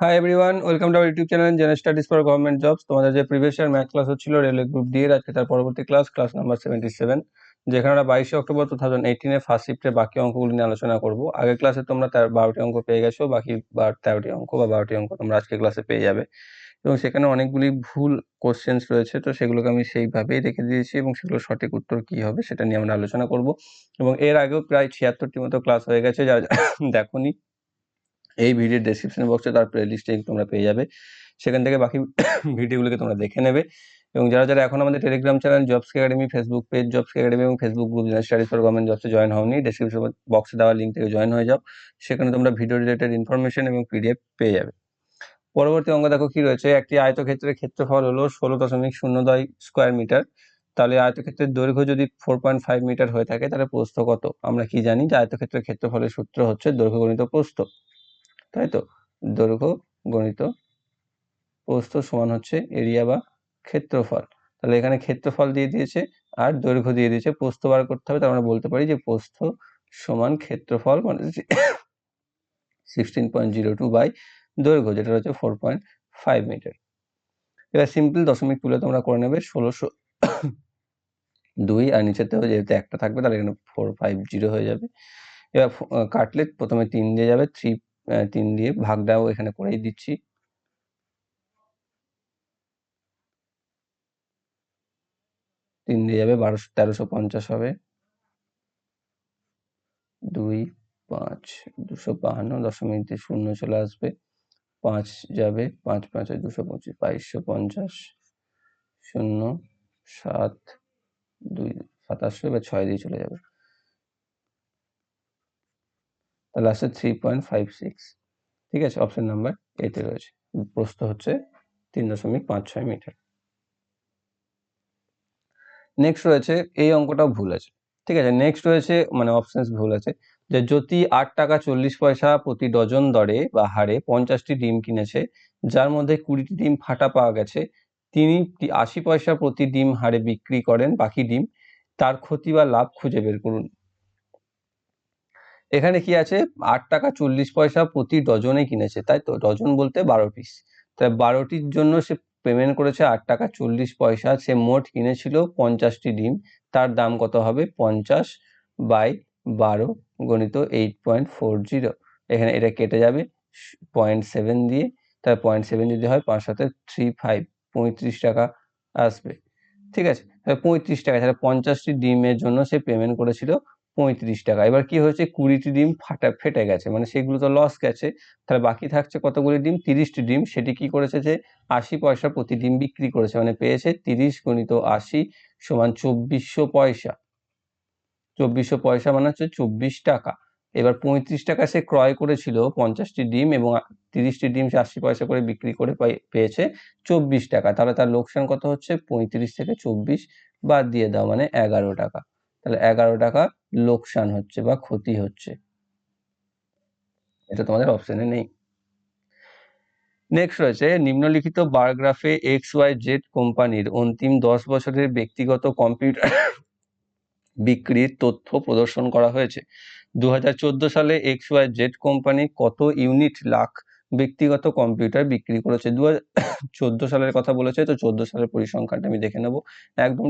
Hi everyone welcome to YouTube channel general studies for government jobs তোমাদের যে previous year math class হচ্ছিল railway group D এর, আজকে তার পরবর্তী class class number seventy seven যেখানে আমরা বাইশে অক্টোবর টু থাউজেন্ড এইটিনের ফার্স্ট শিফটের বাকি অঙ্কগুলি নিয়ে আলোচনা করব। আগের ক্লাসে তোমরা তার, বারোটি অঙ্ক পেয়ে গেছো, বাকি তেরোটি অঙ্ক বা বারোটি অঙ্ক তোমরা আজকে ক্লাসে পেয়ে যাবে। এবং সেখানে অনেকগুলি ভুল কোশ্চেন্স রয়েছে, তো সেগুলোকে আমি সেইভাবেই রেখে দিয়েছি এবং সেগুলোর সঠিক উত্তর কি হবে সেটা নিয়ে আমরা আলোচনা করব। এবং এর আগেও প্রায় ছিয়াত্তরটি মতো ক্লাস হয়ে গেছে, যারা দেখোনি। এই ভিডিওর ডেসক্রিপশন বক্সে তার প্লে লিস্টে তোমরা পেয়ে যাবে। সেখান থেকে বাকি ভিডিওগুলোকে তোমরা দেখে নেবে। এবং যারা যারা এখন আমাদের Telegram channel jobs academy Facebook page jobs academy এবং Facebook group general studies for government জবসে join হওনি ডেসক্রিপশন বক্সে দেওয়া লিঙ্ক থেকে জয়েন হয়ে যাও। সেখানে তোমরা ভিডিও রিলেটেড ইনফরমেশন এবং পিডিএফ পেয়ে যাবে। পরবর্তী অঙ্ক দেখো কি রয়েছে? একটি আয়তক্ষেত্রের ক্ষেত্রফল হলো ষোলো দশমিক শূন্য দয় স্কোয়ার মিটার তাহলে আয়তক্ষেত্রের দৈর্ঘ্য যদি ফোর পয়েন্ট ফাইভ মিটার হয়ে থাকে, তাহলে প্রস্থ কত? আমরা কি জানি যে আয়তক্ষেত্রের ক্ষেত্রফলের সূত্র হচ্ছে দৈর্ঘ্য গণিত প্রস্থ। তাই তো দৈর্ঘ্য, গণিত, প্রস্থ সমান হচ্ছে এরিয়া বা ক্ষেত্রফল। তাহলে এখানে ক্ষেত্রফল দিয়ে দিয়েছে আর দৈর্ঘ্য দিয়ে দিয়েছে। প্রস্থ বার করতে হবে, তার আমরা বলতে পারি যে প্রস্থ সমান ক্ষেত্রফল মানে sixteen point zero two by দৈর্ঘ্য, যেটা হচ্ছে ফোর পয়েন্ট ফাইভ মিটার এবার সিম্পল দশমিক তুলে তোমরা করে নেবে ষোলোশো দুই আর নিচেতেও যেহেতু একটা থাকবে, তাহলে এখানে ফোর ফাইভ জিরো হয়ে যাবে। এবার কাটলে প্রথমে তিন দিয়ে যাবে থ্রি তিন দিয়ে ভাগটাও এখানে করেই দিচ্ছি। তিন দিয়ে যাবে বারোশো, তেরোশো পঞ্চাশ হবে। দুই, পাঁচ, দুশো বাহান্ন দশমিক শূন্য চলে আসবে। পাঁচ যাবে, পাঁচ, পাঁচে দুশো পঁচিশ, বাইশশো পঞ্চাশ, শূন্য, সাত, দুই, সাতাশশো, এবার ছয় দিয়ে চলে যাবে। তাহলে আসছে থ্রি পয়েন্ট ফাইভ সিক্স ঠিক আছে? অপশন নাম্বার এতে রয়েছে। প্রস্থ হচ্ছে তিন দশমিক পাঁচ ছয় মিটার। নেক্সট রয়েছে, এই অঙ্কটাও ভুল আছে। ঠিক আছে? নেক্সট রয়েছে মানে অপশনস ভুল আছে। যে জ্যোতি আট টাকা চল্লিশ পয়সা প্রতি ডজন দরে বা হারে পঞ্চাশটি ডিম কিনেছে, যার মধ্যে কুড়িটি ডিম ফাটা পাওয়া গেছে, তিনি আশি পয়সা প্রতি ডিম হারে বিক্রি করেন বাকি ডিম, তার ক্ষতি বা লাভ খুঁজে বের করুন। এখানে কি আছে? আট টাকা চল্লিশ পয়সা প্রতি ডজনে কিনেছে, তাই তো? ডজন বলতে বারো পিস তাই বারোটির জন্য সে পেমেন্ট করেছে আট টাকা চল্লিশ পয়সা। সে মোট কিনেছিল পঞ্চাশটি ডিম। তার দাম কত হবে? পঞ্চাশ বাই বারো গণিত এইট পয়েন্ট ফোর জিরো এখানে এটা কেটে যাবে পয়েন্ট সেভেন দিয়ে। তাহলে পয়েন্ট সেভেন যদি হয়, পাঁচ সাথে থ্রি ফাইভ পঁয়ত্রিশ টাকা আসবে। ঠিক আছে? পঁয়ত্রিশ টাকা, তাহলে পঞ্চাশটি ডিমের জন্য সে পেমেন্ট করেছিল পঁয়ত্রিশ টাকা। এবার কি হয়েছে? কুড়িটি ডিম ফাটা, ফেটে গেছে। মানে সেগুলো তো লস গেছে। তাহলে বাকি থাকছে কতগুলি ডিম? তিরিশটি ডিম। সেটি কি করেছে যে, আশি পয়সা প্রতি ডিম বিক্রি করেছে। মানে পেয়েছে তিরিশ গণিত আশি সমান চব্বিশশো পয়সা। চব্বিশশো পয়সা মানে হচ্ছে চব্বিশ টাকা। এবার পঁয়ত্রিশ টাকা সে ক্রয় করেছিল পঞ্চাশটি ডিম এবং তিরিশটি ডিম সে আশি পয়সা করে বিক্রি করে পেয়েছে চব্বিশ টাকা। তাহলে তার লোকসান কত হচ্ছে? পঁয়ত্রিশ থেকে চব্বিশ বাদ দিয়ে দাও। মানে এগারো টাকা। তাহলে এগারো টাকা লোকসান হচ্ছে বা ক্ষতি হচ্ছে। এটা তোমাদের অপশনে নেই। নেক্সট রয়েছে, নিম্নলিখিত বারগ্রাফে এক্স ওয়াই জেড কোম্পানির অন্তিম দশ বছরের ব্যক্তিগত কম্পিউটার বিক্রির তথ্য প্রদর্শন করা হয়েছে। দু হাজার চোদ্দ সালে এক্স ওয়াই জেড কোম্পানি কত ইউনিট লাখ ব্যক্তিগত কম্পিউটার বিক্রি করেছে? দু চোদ্দ সালের কথা বলেছে, তো চোদ্দ সালের পরিসংখ্যানটা আমি দেখে নেব। একদম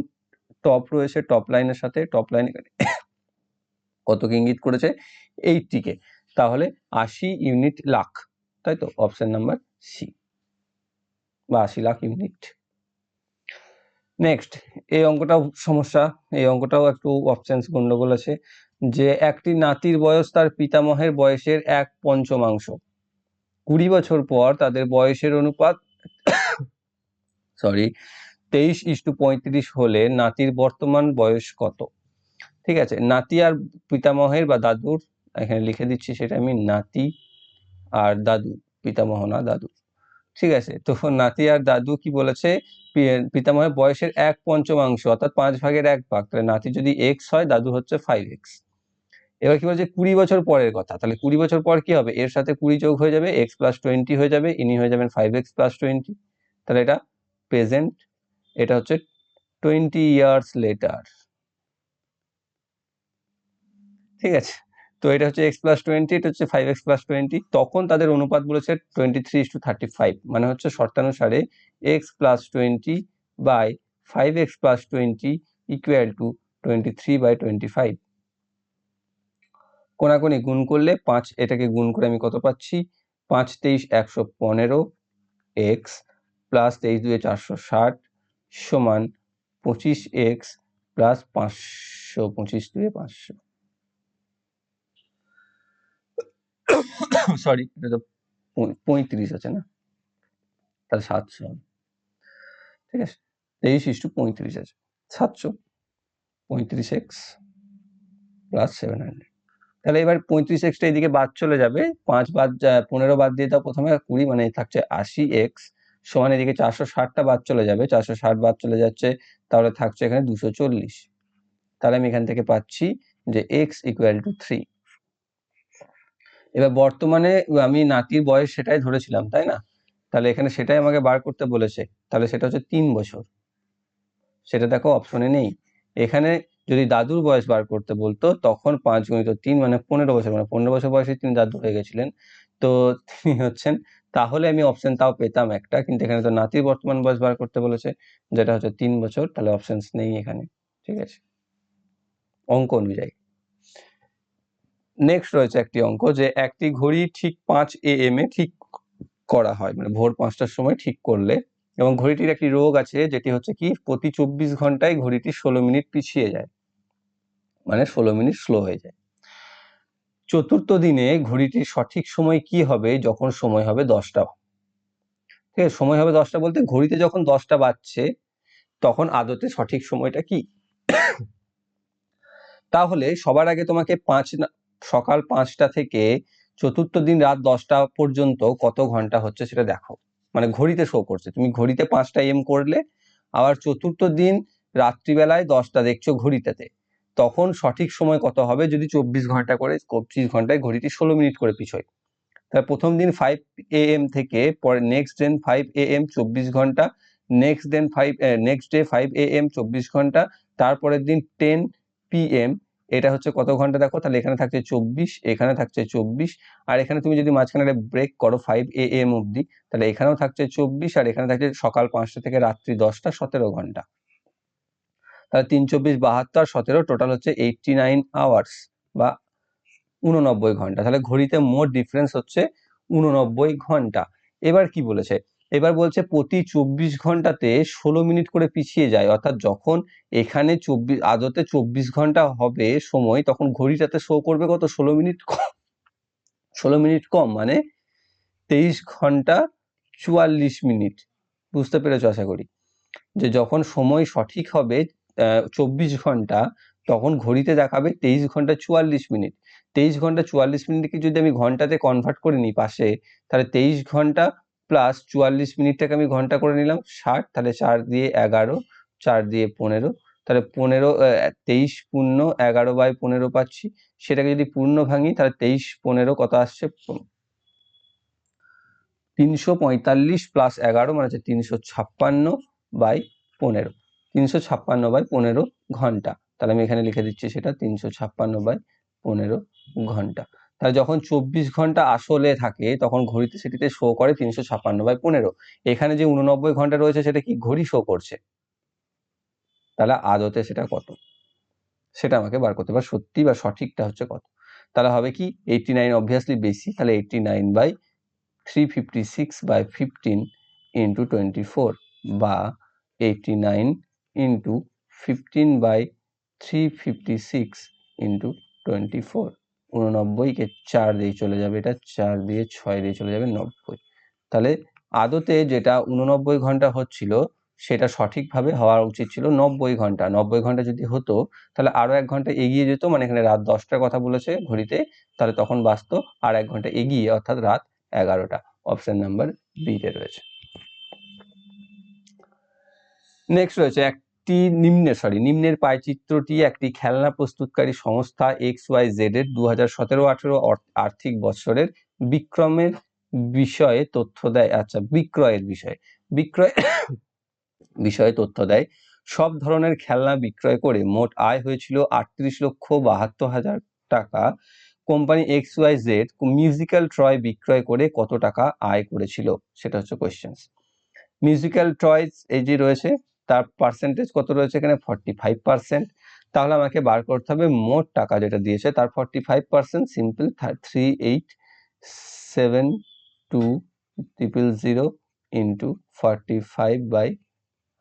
টপ রয়েছে টপ লাইনের সাথে টপ লাইন কতকে ইঙ্গিত করেছে? এইটটিকে। তাহলে আশি ইউনিট লাখ, তাই তো? Option number C. বা আশি লাখ ইউনিট। নেক্সট, এই অঙ্কটাও সমস্যা। এই অঙ্কটাও একটু অপশানস গন্ডগোল আছে। যে একটি নাতির বয়স তার পিতামহের বয়সের এক পঞ্চমাংশ। কুড়ি বছর পর তাদের বয়সের অনুপাত সরি, তেইশ ইস্টু পঁয়ত্রিশ হলে নাতির বর্তমান বয়স কত? ঠিক আছে? নাতি আর পিতামহের বা দাদুর, এখানে লিখে দিচ্ছি সেটা আমি নাতি আর দাদু, পিতামহ না দাদু ঠিক আছে? তো নাতি আর দাদু কি বলেছে? পিতামহের বয়সের এক পঞ্চমাংশ, অর্থাৎ পাঁচ ভাগের এক ভাগ। তাহলে নাতি যদি এক্স হয়, দাদু হচ্ছে ফাইভ এক্স এবার কি বলছে? কুড়ি বছর পরের কথা। তাহলে কুড়ি বছর পর কি হবে? এর সাথে কুড়ি যোগ হয়ে যাবে এক্স প্লাস টোয়েন্টি হয়ে যাবে, ইনি হয়ে যাবেন ফাইভ এক্স প্লাস টোয়েন্টি তাহলে এটা প্রেজেন্ট এটা হচ্ছে টোয়েন্টি ইয়ার্স লেটার ঠিক আছে? তো এটা হচ্ছে এক্স প্লাস টোয়েন্টি এটা হচ্ছে ফাইভ এক্স প্লাস টোয়েন্টি তখন তাদের অনুপাত বলেছে twenty three two thirty five মানে হচ্ছে শর্তানুসারে X plus twenty by five X plus twenty equal to twenty three by twenty five কোনাকুনি গুণ করলে পাঁচ, এটাকে গুণ করে আমি কত পাচ্ছি? পাঁচ তেইশ একশো পনেরো এক্স প্লাস তেইশ দুয়ে চারশো ষাট সমান পঁচিশ এক্স প্লাস পাঁচশো পঁচিশ দুয়ে পাঁচশো। সরি এটা তো পঁয়ত্রিশ আছে না? তাহলে সাতশো। ঠিক আছে? তেইশ ইস্টু পঁয়ত্রিশ আছে। সাতশো। পঁয়ত্রিশ এক্স প্লাস সেভেন হান্ড্রেড। তাহলে এবার পঁয়ত্রিশ এক্সটা এদিকে বাদ চলে যাবে। পাঁচ বাদ পনেরো বাদ দিয়ে দাও প্রথমে কুড়ি মানে থাকছে আশি এক্স সমান এদিকে চারশো ষাটটা বাদ চলে যাবে। চারশো ষাট বাদ চলে যাচ্ছে, তাহলে থাকছে এখানে দুশো চল্লিশ। তাহলে আমি এখান থেকে পাচ্ছি যে এক্স ইকুয়াল টু থ্রি এবার বর্তমানে আমি নাতির বয়স সেটাই ধরেছিলাম, তাই না? তাহলে এখানে সেটাই আমাকে বার করতে বলেছে। তাহলে সেটা হচ্ছে তিন বছর। সেটা দেখো অপশনে নেই। এখানে যদি দাদুর বয়স বার করতে বলতো, তখন পাঁচ গুণিত তিন মানে পনেরো বছর মানে পনেরো বছর বয়সে তিনি দাদু হয়ে গেছিলেন। তো তিনি হচ্ছেন, তাহলে আমি অপশন তাও পেতাম একটা, কিন্তু এখানে তো নাতির বর্তমান বয়স বার করতে বলেছে, যেটা হচ্ছে তিন বছর, তাহলে অপশনস নেই এখানে, ঠিক আছে? অঙ্ক অনুযায়ী। নেক্সট রয়েছে একটি অঙ্ক যে একটি ঘড়ি ঠিক পাঁচ এ এম এ ঠিক করা হয়। মানে ভোর পাঁচটার সময় ঠিক করলে। এবং ঘড়িটির একটি রোগ আছে যেটি হচ্ছে কি প্রতি চব্বিশ ঘন্টায় ঘড়িটি ষোলো মিনিট পিছিয়ে যায়। মানে ষোলো মিনিট স্লো হয়ে যায়। চতুর্থ দিনে ঘড়িটির সঠিক সময় কি হবে? যখন সময় হবে দশটা। ঠিক আছে, সময় হবে দশটা বলতে ঘড়িতে যখন দশটা বাজছে, তখন আদতে সঠিক সময়টা কি? তাহলে সবার আগে তোমাকে পাঁচ সকাল পাঁচটা থেকে চতুর্থ দিন রাত দশটা পর্যন্ত কত ঘণ্টা হচ্ছে সেটা দেখো। মানে ঘড়িতে শো করছে। তুমি ঘড়িতে পাঁচটা এম করলে, আবার চতুর্থ দিন রাত্রিবেলায় দশটা দেখছ ঘড়িটাতে। তখন সঠিক সময় কত হবে? যদি চব্বিশ ঘণ্টা করে, চব্বিশ ঘন্টায় ঘড়িটি ষোলো মিনিট করে পিছোয়। তাহলে প্রথম দিন ফাইভ এ এম থেকে, পরে নেক্সট দিন ফাইভ এ এম চব্বিশ ঘণ্টা নেক্সট দিন five next day five A M চব্বিশ ঘণ্টা, তারপরের দিন টেন পি এম এটা হচ্ছে কত ঘণ্টা দেখো? তাহলে এখানে থাকছে চব্বিশ, এখানে থাকছে চব্বিশ, আর এখানে তুমি যদি মাঝখানে ব্রেক করো ফাইভ এ এম অব্দি তাহলে এখানেও থাকছে চব্বিশ, আর এখানে থাকছে সকাল পাঁচটা থেকে রাত্রি দশটা, সতেরো ঘণ্টা। তাহলে তিন চব্বিশ, বাহাত্তর, সতেরো টোটাল হচ্ছে এইটটি নাইন আওয়ার্স বা উননব্বই ঘণ্টা। তাহলে ঘড়িতে মোট ডিফারেন্স হচ্ছে উননব্বই ঘণ্টা। এবার কি বলেছে? এবার বলছে প্রতি চব্বিশ ঘন্টাতে ষোলো মিনিট করে পিছিয়ে যায়। অর্থাৎ যখন এখানে চব্বিশ আদতে চব্বিশ ঘণ্টা হবে সময়, তখন ঘড়িটাতে শো করবে কত? ষোলো মিনিট কম ষোলো মিনিট কম মানে তেইশ ঘণ্টা চুয়াল্লিশ মিনিট। বুঝতে পেরেছ আশা করি? যে যখন সময় সঠিক হবে চব্বিশ ঘণ্টা, তখন ঘড়িতে দেখাবে তেইশ ঘণ্টা চুয়াল্লিশ মিনিট। তেইশ ঘণ্টা চুয়াল্লিশ মিনিটকে যদি আমি ঘন্টাতে কনভার্ট করে নিই পাশে, তাহলে তেইশ ঘণ্টা প্লাস চুয়াল্লিশ মিনিটটাকে আমি ঘণ্টা করে নিলাম, ষাট, তাহলে চার দিয়ে এগারো, চার দিয়ে পনেরো, তাহলে পনেরো তেইশ পূর্ণ এগারো বাই পনেরো পাচ্ছি, সেটাকে যদি পূর্ণ ভাঙি, তাহলে তেইশ পনেরো কত আসছে? তিনশো পঁয়তাল্লিশ প্লাস এগারো মানে হচ্ছে তিনশো ছাপ্পান্ন বাই পনেরো। তিনশো ছাপ্পান্ন বাই পনেরো ঘণ্টা। তাহলে আমি এখানে লিখে দিচ্ছি সেটা তিনশো ছাপ্পান্ন বাই পনেরো ঘণ্টা। তাহলে যখন চব্বিশ ঘণ্টা আসলে থাকে, তখন ঘড়িতে সেটিতে শো করে তিনশো ছাপ্পান্ন বাই পনেরো। এখানে যে উননব্বই ঘণ্টা রয়েছে, সেটা কি ঘড়ি শো করছে? তাহলে আদতে সেটা কত? সেটা আমাকে বার করতে হবে। সত্যি বা সঠিকটা হচ্ছে কত? তাহলে হবে কি? এইটটি নাইন অবভিয়াসলি বেশি, তাহলে eighty nine by three fifty six by fifteen into twenty four বা eighty nine into fifteen by three fifty six into twenty four উননব্বইকে চার দিয়ে চলে যাবে, এটা চার দিয়ে ছয় দিয়ে চলে যাবে নব্বই। তাহলে আদতে যেটা উননব্বই ঘণ্টা হচ্ছিল, সেটা সঠিকভাবে হওয়া উচিত ছিল নব্বই ঘণ্টা। নব্বই ঘণ্টা যদি হতো, তাহলে আরও এক ঘণ্টা এগিয়ে যেত মানে এখানে রাত দশটার কথা বলেছে ঘড়িতে, তাহলে তখন বাঁচত আর এক ঘণ্টা এগিয়ে, অর্থাৎ রাত এগারোটা। অপশন নাম্বার বিতে রয়েছে। নেক্সট রয়েছে একটি নিম্নের সরি নিম্নের পায়চিত্রটি একটি খেলনা প্রস্তুতকারী সংস্থা এক্স ওয়াই জেড এর দু হাজার সতেরো আঠেরো আর্থিক বছরের বিক্রমের বিষয়ে তথ্য দেয়। আচ্ছা বিক্রয়ের বিষয়ে। বিক্রয়, বিষয়ে তথ্য দেয়। সব ধরনের খেলনা বিক্রয় করে মোট আয় হয়েছিল আটত্রিশ লক্ষ বাহাত্তর হাজার টাকা। Company X Y Z musical toy বিক্রয় করে কত টাকা আয় করেছিল? সেটা হচ্ছে কোয়েশ্চেন্স মিউজিক্যাল টয়েস এই যে রয়েছে তার পার্সেন্টেজ কত রয়েছে এখানে? ফর্টি ফাইভ পার্সেন্ট তাহলে আমাকে বার করতে হবে মোট টাকা যেটা দিয়েছে, তার forty five percent simple three eight seven two triple zero into forty five by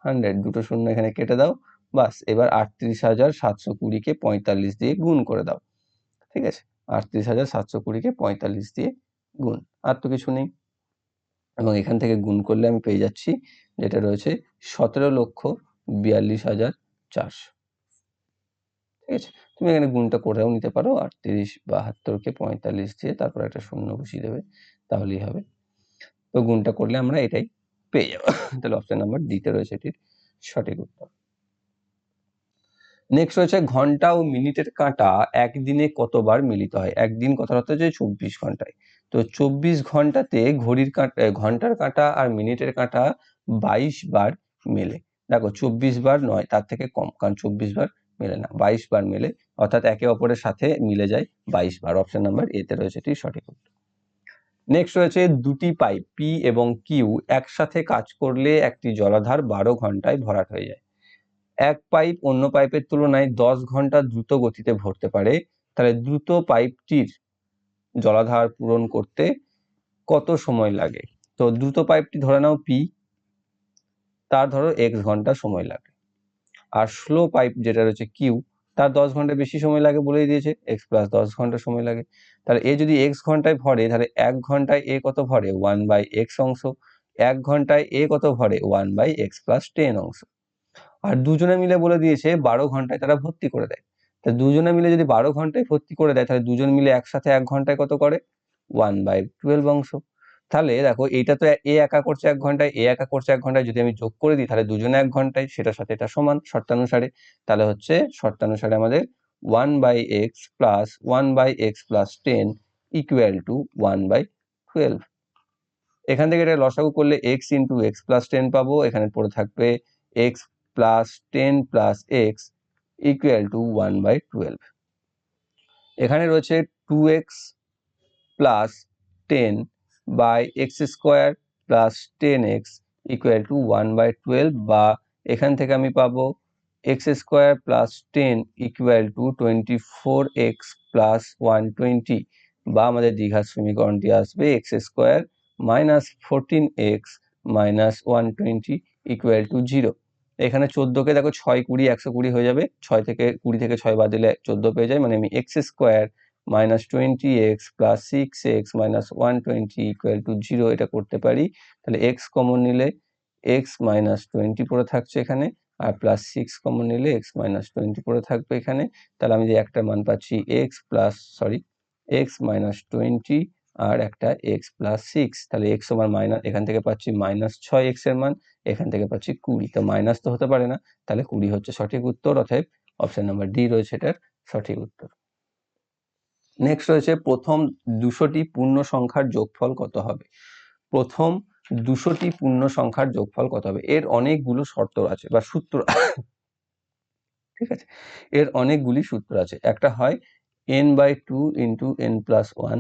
hundred দুটো শূন্য এখানে কেটে দাও, বাস। এবার আটত্রিশ হাজার সাতশো কুড়িকে পঁয়তাল্লিশ দিয়ে গুণ করে দাও। ঠিক আছে? আটত্রিশ হাজার সাতশো কুড়িকে পঁয়তাল্লিশ দিয়ে গুণ। আর তো কিছু নেই। এবং এখান থেকে গুণ করলে আমি পেয়ে যাচ্ছি যেটা রয়েছে সতেরো লক্ষ বিয়াল্লিশ হাজার চারশো। ঠিক আছে? তুমি এখানে গুণটা করেও নিতে পারো। আটত্রিশ বাহাত্তরকে পঁয়তাল্লিশ দিয়ে তারপর একটা শূন্য বসিয়ে দেবে। তাহলেই হবে। তো গুণটা করলে আমরা এটাই পেয়ে যাব। তাহলে অপশন নাম্বার দিতে রয়েছে এটির সঠিক উত্তর। নেক্সট রয়েছে ঘণ্টা ও মিনিটের কাঁটা একদিনে কতবার মিলিত হয়? একদিন কথা হচ্ছে যে চব্বিশ ঘন্টায়। তো চব্বিশ ঘন্টাতে ঘড়ির কাঁটা ঘণ্টার কাঁটা আর মিনিটের কাঁটা বাইশ বার মেলে। দেখো চব্বিশ বার নয়, তার থেকে কম, কারণ চব্বিশ বার মেলে না, বাইশ বার মেলে, অর্থাৎ একে অপরের সাথে মিলে যায় বাইশ বার। অপশন নাম্বার এতে রয়েছে এটি সঠিক উত্তর। নেক্সট রয়েছে দুটি পাইপ পি এবং কিউ একসাথে কাজ করলে একটি জলাধার বারো ঘন্টায় ভরাট হয়ে যায়। এক পাইপ অন্য পাইপের তুলনায় দশ ঘণ্টা দ্রুত গতিতে ভরতে পারে, তাহলে দ্রুত পাইপটির জলাধার পূরণ করতে কত সময় লাগে? তো দ্রুত পাইপটি ধরে নাও পি তার ধরো এক্স ঘণ্টা সময় লাগে। আর স্লো পাইপ যেটা রয়েছে কিউ তার দশ ঘণ্টা বেশি সময় লাগে বলেই দিয়েছে। এক্স প্লাস দশ ঘণ্টা সময় লাগে। তাহলে এ যদি এক্স ঘন্টায় ভরে, তাহলে এক ঘন্টায় এ কত ভরে? ওয়ান বাই এক্স অংশ। এক ঘন্টায় এ কত ভরে? One by X plus ten অংশ। আর দুজনে মিলে বলে দিয়েছে বারো ঘন্টায় তারা ভর্তি করে দেয়। তা দুজনে মিলে যদি বারো ঘন্টায় ভর্তি করে দেয়, তাহলে দুজন মিলে একসাথে এক ঘন্টায় কত করে? ওয়ান বাই টুয়েলভ অংশ। তাহলে দেখো এইটা তো এ একা করছে এক ঘন্টায়, এ একা করছে এক ঘন্টায় যদি আমি যোগ করে দিই, তাহলে দুজনে এক ঘন্টায়, সেটার সাথে এটা সমান শর্তানুসারে তাহলে হচ্ছে শর্তানুসারে আমাদের one by X plus one by X plus ten equal to one by twelve এখান থেকে এটা লসাগু করলে X into X plus ten পাবো, এখানে পড়ে থাকবে X plus ten plus X equal to one by twelve এখানে রয়েছে two X plus ten by X square plus ten X equal to one by twelve বা এখান থেকে আমি পাবো X square plus ten equal to twenty four X plus one twenty বা আমাদের দীঘার সমীকরণটি আসবে X square minus fourteen X minus one twenty equal to zero এখানে চোদ্দোকে দেখো ছয় কুড়ি, একশো কুড়ি হয়ে যাবে। ছয় থেকে কুড়ি থেকে ছয় বাদ দিলে চোদ্দ পেয়ে যায় মানে আমি X square minus twenty X plus six X minus one twenty equal to zero এটা করতে পারি। তাহলে এক্স কমন নিলে এক্স মাইনাস টোয়েন্টি পড়ে থাকছে এখানে, আর প্লাস সিক্স কমন নিলে এক্স মাইনাস টোয়েন্টি পড়ে থাকবে এখানে। তাহলে আমি যে একটা মান পাচ্ছি X plus sorry X minus twenty আর একটা এক্স প্লাস সিক্স তাহলে এক্স আমার মাইনাস এখান থেকে পাচ্ছি মাইনাস ছয় এক্সের মান, এখান থেকে পাচ্ছি কুড়ি, তো মাইনাস তো হতে পারে না, তাহলে কুড়ি হচ্ছে সঠিক উত্তর, অতএব অপশন নাম্বার ডি রয়েছে এটার সঠিক উত্তর। নেক্সট রয়েছে, প্রথম দুশোটি পূর্ণ সংখ্যার যোগফল কত হবে? প্রথম দুশোটি পূর্ণ সংখ্যার যোগফল কত হবে? এর অনেকগুলো শর্ত আছে, বা সূত্র ঠিক আছে? এর অনেকগুলি সূত্র আছে, একটা হয় N by two into N plus one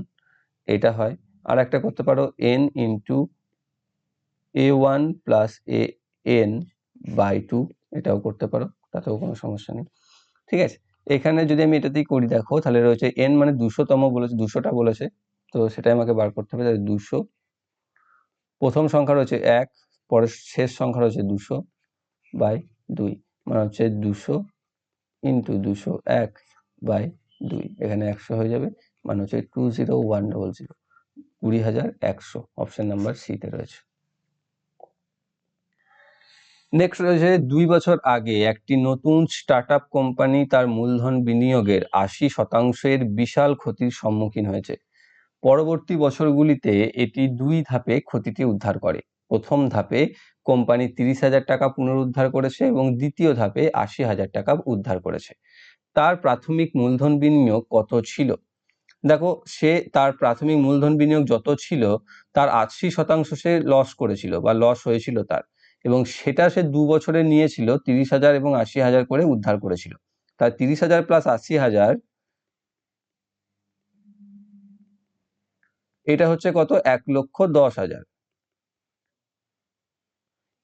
এটা হয়। আর একটা করতে পারো N into A one plus A N by two এটাও করতে পারো, তাতেও কোনো সমস্যা নেই। ঠিক আছে? এখানে যদি আমি এটাতেই করি, দেখো, তাহলে রয়েছে এন মানে দুশোতম বলেছে, দুশোটা বলেছে, তো সেটাই আমাকে বার করতে হবে, তাহলে দুশো। প্রথম সংখ্যা রয়েছে এক, পরের শেষ সংখ্যা রয়েছে দুশো বাই দুই মানে হচ্ছে দুশো ইন্টু দুশো এক বাই দুই, এখানে একশো হয়ে যাবে। মানে হচ্ছে two zero one double zero কুড়ি হাজার একশো অপশন নাম্বার সিতে রয়েছে। নেক্সট রয়েছে, দুই বছর আগে একটি নতুন স্টার্ট কোম্পানি তার মূলধন বিনিয়োগের আশি শতাংশের বিশাল ক্ষতির সম্মুখীন হয়েছে। পরবর্তী বছরগুলিতে এটি দুই ধাপে ক্ষতিটি উদ্ধার করে। প্রথম ধাপে কোম্পানি তিরিশ হাজার টাকা পুনরুদ্ধার করেছে এবং দ্বিতীয় ধাপে আশি হাজার টাকা উদ্ধার করেছে। তার প্রাথমিক মূলধন বিনিয়োগ কত ছিল? দেখো, সে তার প্রাথমিক মূলধন বিনিয়োগ যত ছিল, তার আশি শতাংশ সে লস করেছিল বা লস হয়েছিল তার। এবং সেটা সে দু বছরে নিয়েছিল, তিরিশ হাজার এবং আশি হাজার করে উদ্ধার করেছিল। তার তিরিশ হাজার প্লাস আশি হাজার, এটা হচ্ছে কত? এক লক্ষ দশ হাজার।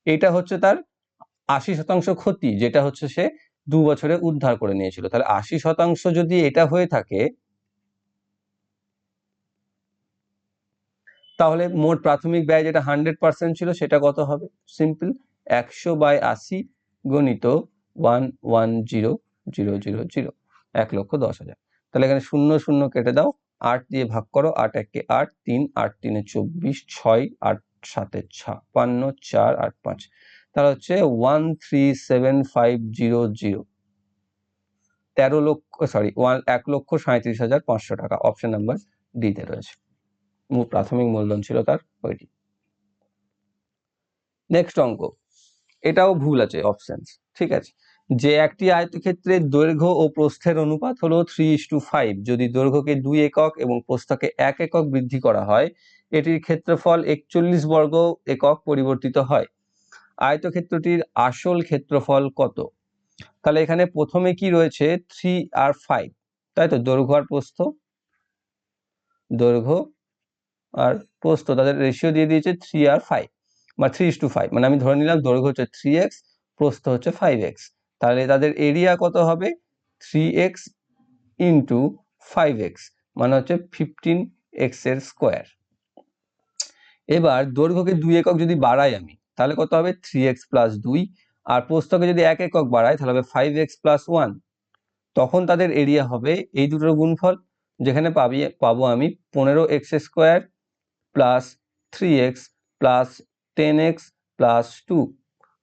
এটা হচ্ছে তার আশি শতাংশ ক্ষতি, যেটা হচ্ছে সে দু বছরে উদ্ধার করে নিয়েছিল। তাহলে আশি শতাংশ যদি এটা হয়ে থাকে তাহলে মোট প্রাথমিক ব্যয় যেটা হান্ড্রেড পার্সেন্ট ছিল সেটা কত হবে? সিম্পল একশো বাই আশি গণিত one one zero zero zero zero এক লক্ষ দশ হাজার। তাহলে এখানে শূন্য শূন্য কেটে দাও, আট দিয়ে ভাগ করো, আট একে আট, তিন, আট তিনে চব্বিশ, ছয়, আট, সাতে ছাপ্পান্ন, চার, আট, পাঁচ। তাহলে হচ্ছে one three seven five zero zero তেরো লক্ষ সরি ওয়ান এক লক্ষ সাঁত্রিশ হাজার পাঁচশো টাকা। অপশন নাম্বার ডিতে রয়েছে। প্রাথমিক মূলধন ছিল তার ওইটি। নেক্সট অঙ্ক। এটাও ভুল আছে অপশনস ঠিক আছে? যে একটি আয়তক্ষেত্রের দৈর্ঘ্য ও প্রস্থের অনুপাত হলো থ্রি ইস টু ফাইভ যদি দৈর্ঘ্যকে দুই একক এবং প্রস্থকে এক একক বৃদ্ধি করা হয়, এটির ক্ষেত্রফল একচল্লিশ বর্গ একক পরিবর্তিত হয়। আয়তক্ষেত্রটির আসল ক্ষেত্রফল কত? তাহলে এখানে প্রথমে কি রয়েছে? থ্রি আর ফাইভ তাই তো, দৈর্ঘ্য আর প্রস্থ। দৈর্ঘ্য আর প্রস্থ তাদের রেশিও দিয়ে দিয়েছে থ্রি আর ফাইভ বা থ্রি টু ফাইভ মানে আমি ধরে নিলাম দৈর্ঘ্য হচ্ছে থ্রি এক্স প্রস্থ হচ্ছে ফাইভ এক্স তাহলে তাদের এরিয়া কত হবে? Three X into five X মানে হচ্ছে ফিফটিন এক্সের স্কোয়ার এবার দৈর্ঘ্যকে দুই একক যদি বাড়াই আমি, তাহলে কত হবে? থ্রি এক্স প্লাস দুই। আর প্রস্থকে যদি এক একক বাড়াই, তাহলে হবে ফাইভ এক্স প্লাস ওয়ান তখন তাদের এরিয়া হবে এই দুটোর গুণফল, যেখানে পাবি, পাবো আমি পনেরো X square plus three X plus ten X plus two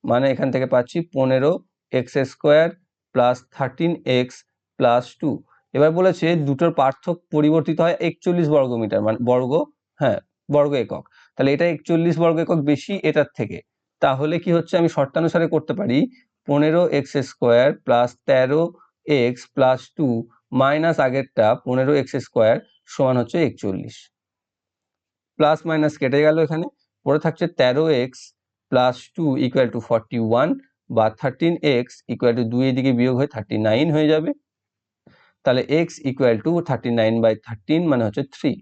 মানে এখান থেকে পাচ্ছি পনেরো X square plus thirteen X plus two এবার বলেছে দুটোর পার্থক্য পরিবর্তিত হয় একচল্লিশ বর্গ মিটার মানে বর্গ হ্যাঁ বর্গ একক। তাহলে এটা একচল্লিশ বর্গ একক বেশি এটার থেকে। তাহলে কি হচ্ছে? আমি শর্তানুসারে করতে পারি পনেরো এক্স স্কোয়ার প্লাস তেরো এক্স প্লাস টু মাইনাস আগেরটা পনেরো এক্স স্কোয়ার সমান হচ্ছে একচল্লিশ। প্লাস মাইনাস কেটে গেল এখানে। পরে থাকছে তেরো X plus two equal to forty one বা থার্টিন এক্স ইকুয়াল টু দুই দিকে বিয়োগ হয়ে থার্টি নাইন হয়ে যাবে। তাহলে X equal to thirty nine by thirteen মানে হচ্ছে থ্রি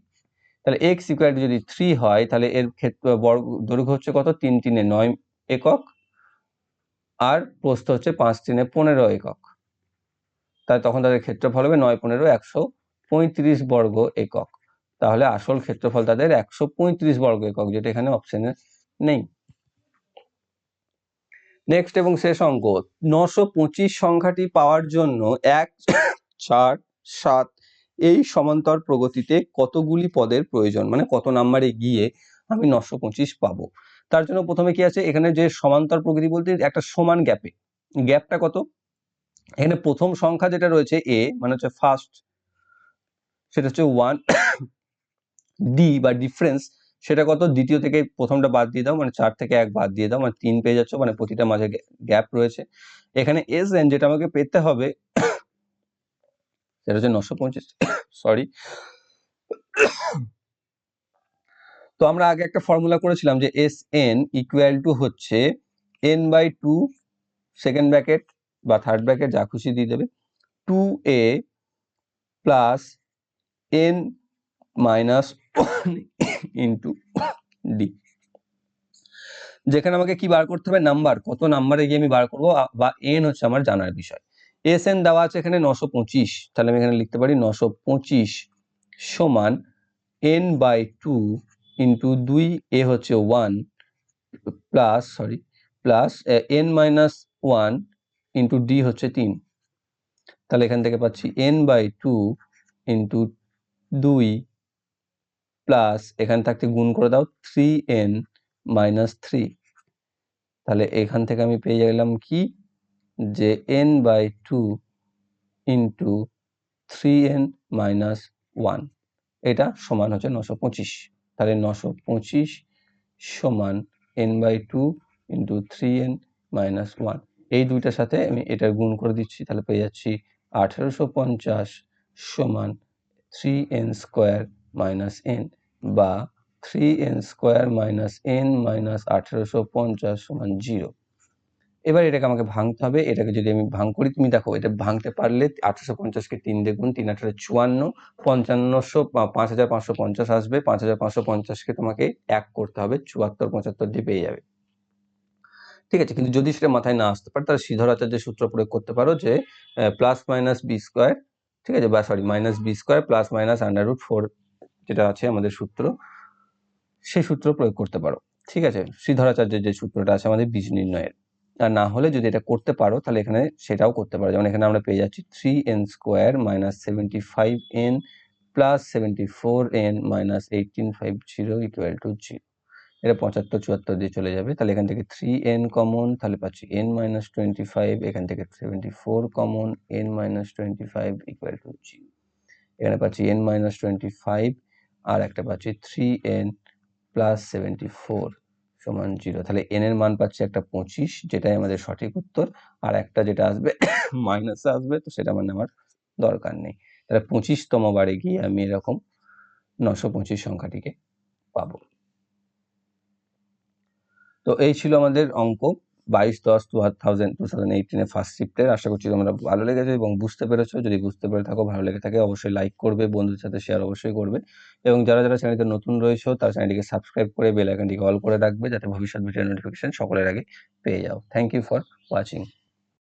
তাহলে এক্স ইকুয়াল টু যদি থ্রি হয়, তাহলে এর ক্ষেত্রে, বর্গ, দৈর্ঘ্য হচ্ছে কত? তিন তিনে নয় একক। আর প্রস্থ হচ্ছে পাঁচ তিনে পনেরো একক। তাই তখন তাদের ক্ষেত্রফল হবে নয় পনেরো, একশো পঁয়ত্রিশ বর্গ একক। তাহলে আসল ক্ষেত্রফল তাদের একশো পঁয়ত্রিশ বর্গ একক, যেটা এখানে অপশনে নেই। নেক্সট এবং শেষ অঙ্ক, নশো পঁচিশ সংখ্যাটি পাওয়ার জন্য এক, চার, সাত, এই সমান্তর প্রগতিতে কতগুলি পদের প্রয়োজন? মানে কত নাম্বারে গিয়ে আমি নশো পঁচিশ পাবো? তার জন্য প্রথমে কি আছে? এখানে যে সমান্তর প্রকৃতি বলতে একটা সমান গ্যাপে গ্যাপটা কত? এখানে প্রথম সংখ্যা যেটা রয়েছে এ মানে হচ্ছে ফার্স্ট সেটা হচ্ছে ওয়ান ডি বা ডিফারেন্স সেটা কত? দ্বিতীয় থেকে প্রথমটা বাদ দিয়ে দাও মানে চার থেকে এক বাদ দিয়ে দাও মানে তিন পেয়ে যাচ্ছ মানে প্রতিটা মাঝে গ্যাপ রয়েছে। এখানে এস এন যেটা আমাকে পেতে হবে, সেটা হচ্ছে নশো পঁচিশ সরি তো আমরা আগে একটা ফর্মুলা করেছিলাম যে এস এন ইকুয়াল টু হচ্ছে N by two second bracket বা থার্ড ব্র্যাকেট যা খুশি দিয়ে দেবে two A plus N minus into D যেখানে আমাকে কি বার করতে হবে? নাম্বার কত নাম্বারে গিয়ে আমি বার করব? বা এন হচ্ছে আমার জানার বিষয়। এস এন দেওয়া আছে এখানে নশো পঁচিশ। তাহলে আমি এখানে লিখতে পারি নশো পঁচিশ সমান এন বাই টু ইন্টু দুই এ হচ্ছে one plus sorry plus N minus one into D হচ্ছে তিন। তাহলে এখান থেকে পাচ্ছি এন বাই টু ইন্টু দুই প্লাস এখান থাকতে গুণ করে দাও থ্রি এন মাইনাস থ্রি তাহলে এখান থেকে আমি পেয়ে গেলাম কি? যে N by two into three N minus one এটা সমান হচ্ছে নশো পঁচিশ। তাহলে নশো পঁচিশ সমান N by two into three N minus one এই দুইটার সাথে আমি এটার গুণ করে দিচ্ছি। তাহলে পেয়ে যাচ্ছি আঠেরোশো পঞ্চাশ সমান three N square minus N বা three N square minus N minus আঠেরোশো পঞ্চাশ সমান জিরো এবার এটাকে আমাকে ভাঙতে হবে, এটাকে যদি আমি ভাঙ করি, তুমি দেখো, এটা ভাঙতে পারলে আঠারোশো পঞ্চাশকে তিন দেখুন, তিন আঠারো চুয়ান্ন, পঞ্চান্নশো পাঁচ হাজার পাঁচশো পঞ্চাশ আসবে, পাঁচ হাজার পাঁচশো পঞ্চাশকে তোমাকে এক করতে হবে, চুয়াত্তর, পঁচাত্তর দিয়ে পেয়ে যাবে। ঠিক আছে, কিন্তু যদি সেটা মাথায় না আসতে পারে, তাহলে শ্রীধর আচার্যের সূত্র প্রয়োগ করতে পারো যে প্লাস মাইনাস বি স্কোয়ার ঠিক আছে, বা sorry minus B square plus minus under root four যেটা আছে আমাদের সূত্র, সেই সূত্র প্রয়োগ করতে পারো। ঠিক আছে? শ্রীধরাচার্যের যে সূত্রটা আছে আমাদের বীজ নির্ণয়ের। আর না হলে যদি এটা করতে পারো, তাহলে এখানে সেটাও করতে পারো। যেমন এখানে আমরা পেয়ে যাচ্ছি three N square minus seventy five N plus seventy four N minus eighteen five zero equal to zero এটা পঁচাত্তর, চুয়াত্তর দিয়ে চলে যাবে। তাহলে এখান থেকে থ্রি এন কমন তাহলে পাচ্ছি এন মাইনাস টোয়েন্টি ফাইভ এখান থেকে seventy four common n minus twenty five equal to zero এখানে পাচ্ছি এন মাইনাস টোয়েন্টি ফাইভ আর একটা পাচ্ছি three n plus seventy four সমান জিরো তাহলে এন এর মান পাচ্ছি একটা পঁচিশ, যেটাই আমাদের সঠিক উত্তর, আর একটা যেটা আসবে মাইনাসে আসবে, তো সেটা মানে আমার দরকার নেই। তাহলে পঁচিশতম বারে গিয়ে আমি এরকম নশো পঁচিশ সংখ্যাটিকে পাবো। তো এই ছিল আমাদের অঙ্ক। বাইশ দশ টু থাউজেন্ড টু থাউজেন্ড এইটিনের ফার্স্ট শিফটের আশা করছি তোমরা ভালো লেগেছে এবং বুঝতে পেরেছ। যদি বুঝতে পেরে থাকো, ভালো লেগে থাকে, অবশ্যই লাইক করবে, বন্ধুদের সাথে শেয়ার অবশ্যই করবে। এবং যারা যারা চ্যানেলতে নতুন রয়েছে, তার চ্যানেলটিকে সাবস্ক্রাইব করে বেল আইকনটিকে অল করে রাখবে, যাতে ভবিষ্যৎ ভিডিও নোটিফিকেশন সকলের আগে পেয়ে যাও। Thank you for watching